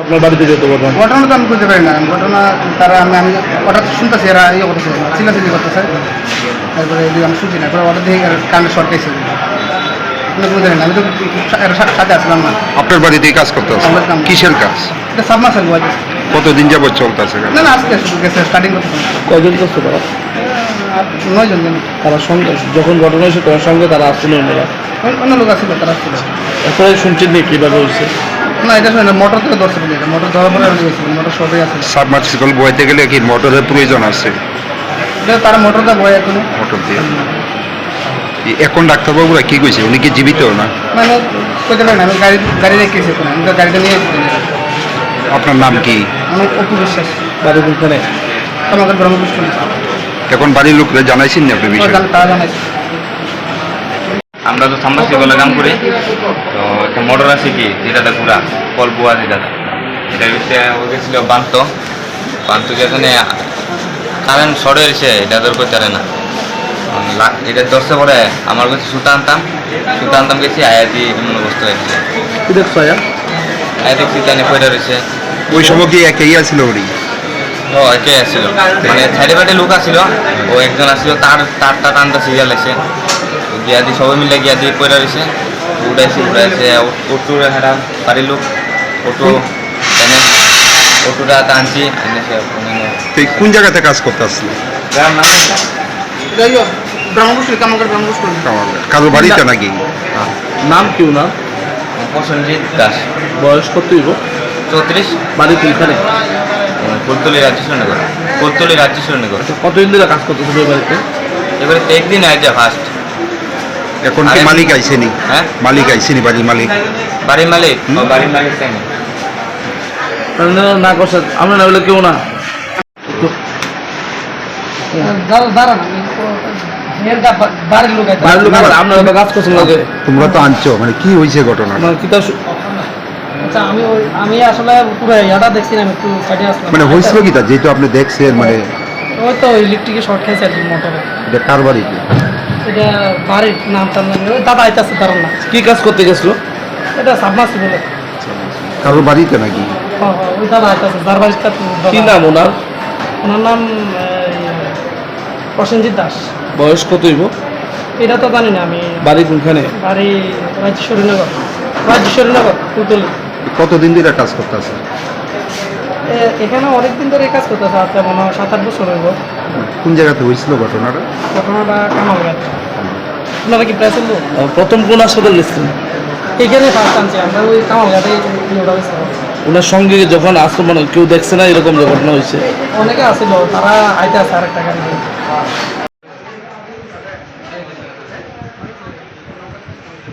আপনার বাড়িতে যেত ঘটনা ঘটনা তো আমি বুঝতে পারি না। ঘটনা তারা আমি আমি হঠাৎ শুনতেছি এরা ইয়ে করতেছে চিল্লাচিল্লি করতেছে। তারপরে এদিকে আমি শুনছি না এরপরে হঠাৎ দেখি কানে শর্ট খাইছে। আমি তো এর সা- সাথে আসলাম না। আপনার বাড়িতেই কাজ করতে কিসের কাজ? এটা সাবমার্সাল বয় কতদিন যাবত চলতেছে না না আজকে শুরু গেছে স্টার্টিং করতেছে কয়জন করছে তারা? তারা সঙ্গে যখন ঘটনা হয়েছে তোমার সঙ্গে তারা আসছিল অন্যরা অন্য- লোক আসছিল তারা আসছিল। এরপরে শুনছেন নি কীভাবে হয়েছে? না এটা শুনে মোটর থেকে ধরছে বলে মোটর ধরার পরে আমি গেছি মোটর সবাই আসছিল সাবমার্সিবল বইতে গেলে কি মোটরের প্রয়োজন আছে? এটা তারা মোটরটা বয় এখন। মোটর দিয়ে। এখন ডাক্তারবাবুরা কি কইছে? উনি কি জীবিত না? মানে করতে পারি না আমি গাড়ি গাড়ি রেখেছি এখন আমি তো গাড়িটা নিয়ে এসেছি। আপনার নাম কি? আমি অপু বিশ্বাস। বাড়ি কোনখানে আমাদের ব্রহ্মপুষ্ট এখন বাড়ির লোকরা জানাইছেন না আপনি বিষয় আমরা তো সাবমার্সিবলে কাম করি। তো একটা মোটর আছে কি? যেটাতে পুরা কল বুয়া যেটাতে। এটা হচ্ছে ও গেছিল বান্ত। বান্ত যেখানে কারেন্ট সরে এসে এটা করতে পারে না। এটা দশটা পরে আমার কাছে সুতা আনতাম। সুতা আনতাম গেছি আয়াতি এমন অবস্থা হয়েছে কি দেখছ আয়া? আয়াতি সিতানি পয়টা রয়েছে। ওই সময় কি একই আছিল ওরি ও একে আসছিল মানে সাইডে বাইডে লোক আসছিল ও একজন আসছিল তার তারটা টানটা সিরিয়াল আছে গিয়া দি সবাই মিলে গিয়া দিয়ে পয়লা রয়েছে। উড়াইছে উড়াইছে অটো হেরা লোক অটো এনে অটোটা টানছি এনে সে ওখানে তো এই কোন জায়গাতে কাজ করতে আসছিল গ্রাম নাম যাই হোক কামাকের ব্রহ্মপুষ্ট কারও বাড়িতে নাকি নাম কেউ না প্রসেনজিৎ দাস। বয়স কত হইব চৌত্রিশ বাড়ি কোনখানে কোলতলি রাজ্যেশ্বর নগর কোলতলি রাজ্যেশ্বর নগর কতদিন ধরে কাজ করতেছিল ওই বাড়িতে এবারে একদিন আইছে ফার্স্ট এখন কি মালিক আইছেনি? হ্যাঁ? মালিক আইছেনি বাড়ির মালিক? বাড়ির মালিক? ও বাড়ির মালিক না তাহলে না করছে। আমরা না হলে কেউ না। তোমরা তো আনছো মানে কি হয়েছে ঘটনা? মানে কিতা আচ্ছা আমি আমি আসলে পুরো ইয়াটা দেখছিলাম একটু সাইডে আসলাম। মানে হয়েছিল কি তা? যেহেতু আপনি দেখছেন মানে ওই তো ইলেকট্রিকের শর্ট খাইছে আর মোটরে এটা কার বাড়িতে এটা বাড়ির নাম টাম জানি না। ওই দাদা আইতাছে দাঁড়ান না কি কাজ করতে গেছিল? এটা সাবমার্সিবল কারোর বাড়িতে নাকি? ওই দাদা আইতাছে যার বাড়িটা কি নাম ওনার? ওনার নাম প্রসেনজিৎ দাস। বয়স কত হইব? এটা তো জানি না আমি। বাড়ি কোনখানে? বাড়ি রাজ্যেশ্বরীনগর রাজ্যেশ্বরীনগর পুতুল। কতদিন ধরে কাজ করতে আছে এখানে অনেকদিন ধরে এই কাজ করতেছে আচ্ছা মনে হয় সাত আট বছর হইব। কোন জায়গাতে হয়েছিল ঘটনাটা? ঘটনাটা কামালঘাট আপনারা কি প্রায় প্রথম কোন হাসপাতাল গেছিলেন এখানে ফার্স্ট আনছি আমরা ওই কামালঘাটে ওনার সঙ্গে যখন আসতো মানে কেউ দেখছে না এরকম যে ঘটনা হয়েছে। অনেকে আসছিল তারা আইতে আসে আরেকটা গাড়ি